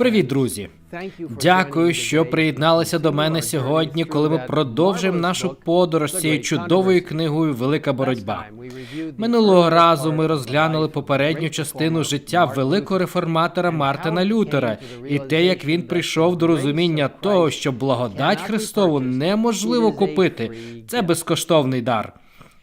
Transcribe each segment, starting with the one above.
Привіт, друзі! Дякую, що приєдналися до мене сьогодні, коли ми продовжуємо нашу подорож цією чудовою книгою Велика боротьба. Минулого разу ми розглянули попередню частину життя великого реформатора Мартина Лютера і те, як він прийшов до розуміння того, що благодать Христову неможливо купити. Це безкоштовний дар.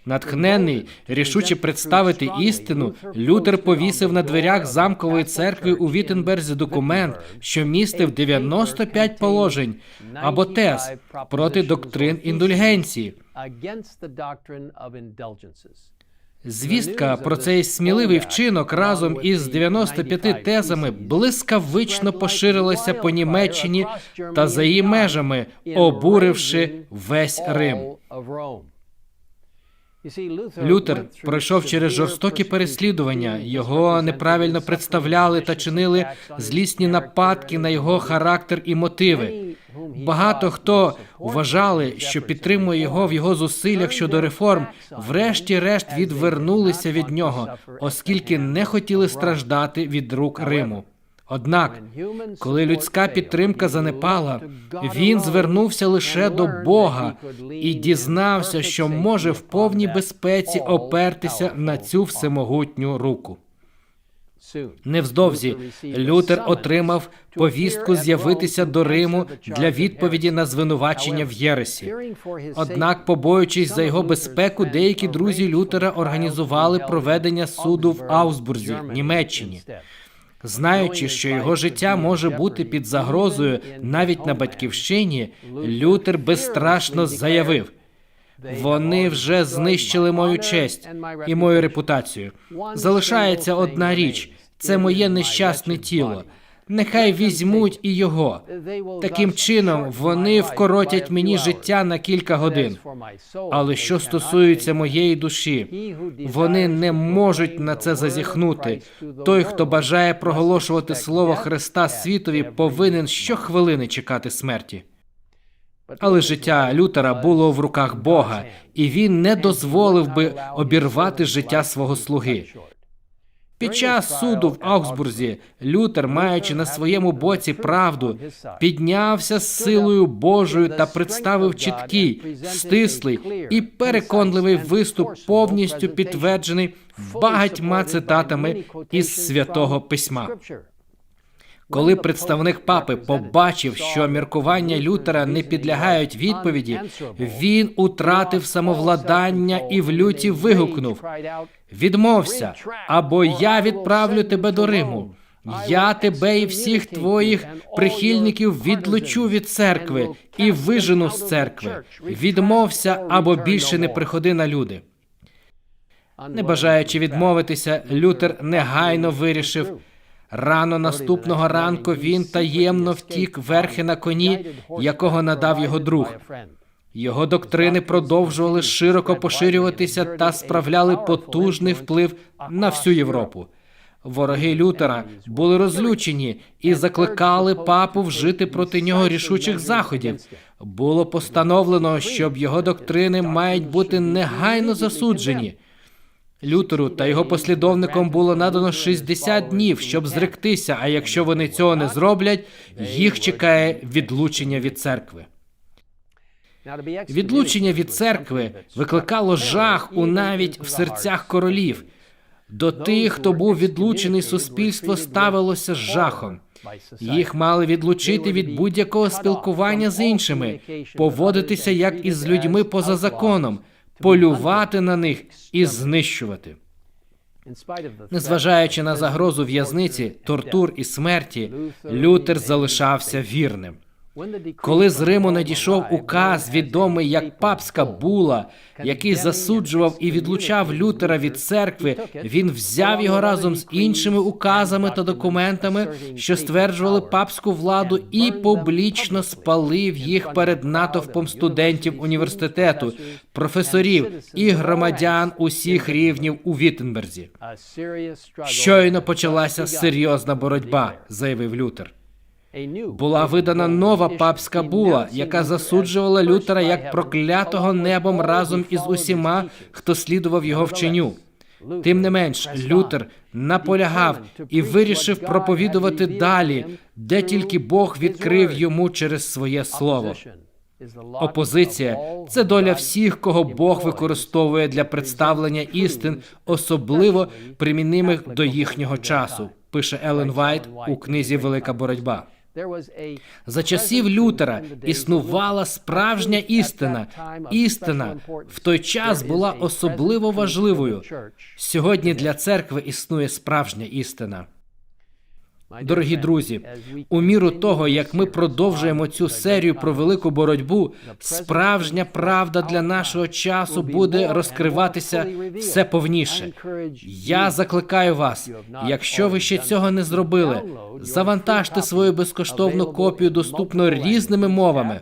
Натхнений, рішуче представити істину, Лютер повісив на дверях замкової церкви у Віттенберзі документ, що містив 95 положень або тез проти доктрин індульгенції. Звістка про цей сміливий вчинок разом із 95 тезами блискавично поширилася по Німеччині та за її межами, обуривши весь Рим. Лютер пройшов через жорстокі переслідування. Його неправильно представляли та чинили злісні нападки на його характер і мотиви. Багато хто вважали, що підтримує його в його зусиллях щодо реформ, врешті-решт відвернулися від нього, оскільки не хотіли страждати від рук Риму. Однак, коли людська підтримка занепала, він звернувся лише до Бога і дізнався, що може в повній безпеці опертися на цю всемогутню руку. Невздовзі Лютер отримав повістку з'явитися до Риму для відповіді на звинувачення в Єресі. Однак, побоюючись за його безпеку, деякі друзі Лютера організували проведення суду в Аусбурзі, Німеччині. Знаючи, що його життя може бути під загрозою навіть на батьківщині, Лютер безстрашно заявив: вони вже знищили мою честь і мою репутацію. Залишається одна річ: це моє нещасне тіло. Нехай візьмуть і його. Таким чином вони вкоротять мені життя на кілька годин. Але що стосується моєї душі, вони не можуть на це зазіхнути. Той, хто бажає проголошувати слово Христа світові, повинен щохвилини чекати смерті. Але життя Лютера було в руках Бога, і він не дозволив би обірвати життя свого слуги. Під час суду в Аугсбурзі Лютер, маючи на своєму боці правду, піднявся з силою Божою та представив чіткий, стислий і переконливий виступ, повністю підтверджений багатьма цитатами із святого письма. Коли представник папи побачив, що міркування Лютера не підлягають відповіді, він утратив самовладання і в люті вигукнув: Відмовся, або я відправлю тебе до Риму. Я тебе і всіх твоїх прихильників відлучу від церкви і вижену з церкви. Відмовся або більше не приходи на люди. Не бажаючи відмовитися, Лютер негайно вирішив. Рано наступного ранку він таємно втік верхи на коні, якого надав його друг. Його доктрини продовжували широко поширюватися та справляли потужний вплив на всю Європу. Вороги Лютера були розлючені і закликали папу вжити проти нього рішучих заходів. Було постановлено, щоб його доктрини мають бути негайно засуджені. Лютеру та його послідовникам було надано 60 днів, щоб зректися. А якщо вони цього не зроблять, їх чекає відлучення від церкви. Відлучення від церкви викликало жах у навіть в серцях королів. До тих, хто був відлучений, суспільство ставилося з жахом. Їх мали відлучити від будь-якого спілкування з іншими, поводитися як із людьми поза законом, полювати на них і знищувати. Незважаючи на загрозу в'язниці, тортур і смерті, Лютер залишався вірним. Коли з Риму надійшов указ, відомий як папська була, який засуджував і відлучав Лютера від церкви, він взяв його разом з іншими указами та документами, що стверджували папську владу, і публічно спалив їх перед натовпом студентів університету, професорів і громадян усіх рівнів у Віттенберзі. Щойно почалася серйозна боротьба, заявив Лютер. Була видана нова папська була, яка засуджувала Лютера як проклятого небом разом із усіма, хто слідував його вченню. Тим не менш, Лютер наполягав і вирішив проповідувати далі, де тільки Бог відкрив йому через своє слово. Опозиція це доля всіх, кого Бог використовує для представлення істин, особливо примінимих до їхнього часу. Пише Елен Вайт у книзі Велика боротьба. За часів Лютера існувала справжня істина. Істина в той час була особливо важливою. Сьогодні для церкви існує справжня істина. Дорогі друзі, у міру того, як ми продовжуємо цю серію про велику боротьбу, справжня правда для нашого часу буде розкриватися все повніше. Я закликаю вас, якщо ви ще цього не зробили, завантажте свою безкоштовну копію, доступну різними мовами.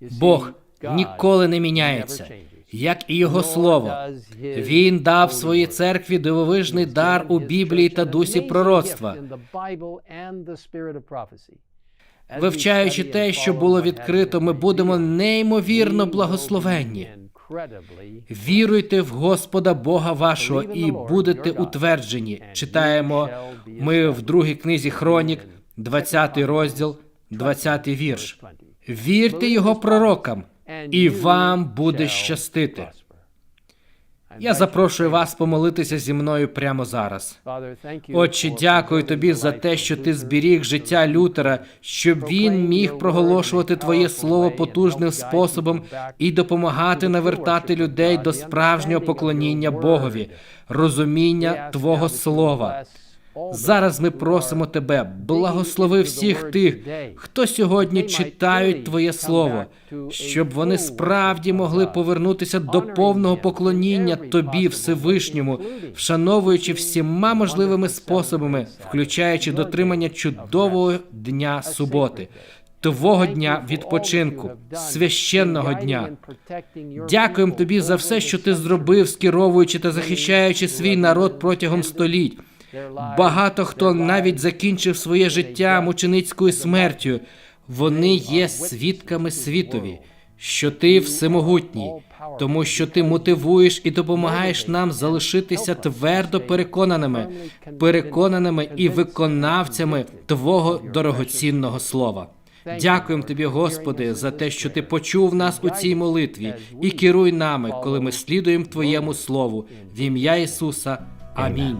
Бог ніколи не міняється, як і його слово. Він дав своїй церкві дивовижний дар у Біблії та дусі пророцтва. Вивчаючи те, що було відкрито, ми будемо неймовірно благословенні. Віруйте в Господа Бога вашого і будете утверджені. Читаємо ми в другій книзі Хронік, 20 розділ, 20 вірш. Вірте його пророкам, і вам буде щастити. Я запрошую вас помолитися зі мною прямо зараз. Отче, дякую тобі за те, що ти зберіг життя Лютера, щоб він міг проголошувати твоє слово потужним способом і допомагати навертати людей до справжнього поклоніння Богові, розуміння Твого слова. Зараз ми просимо тебе, благослови всіх тих, хто сьогодні читають Твоє Слово, щоб вони справді могли повернутися до повного поклоніння Тобі, Всевишньому, вшановуючи всіма можливими способами, включаючи дотримання чудового дня суботи. Твого дня відпочинку, священного дня. Дякуємо тобі за все, що ти зробив, скеровуючи та захищаючи свій народ протягом століть. Багато хто навіть закінчив своє життя мученицькою смертю. Вони є свідками світові, що ти всемогутній, тому що ти мотивуєш і допомагаєш нам залишитися твердо переконаними, переконаними і виконавцями Твого дорогоцінного слова. Дякуємо тобі, Господи, за те, що ти почув нас у цій молитві, і керуй нами, коли ми слідуємо Твоєму слову. В ім'я Ісуса. Амінь.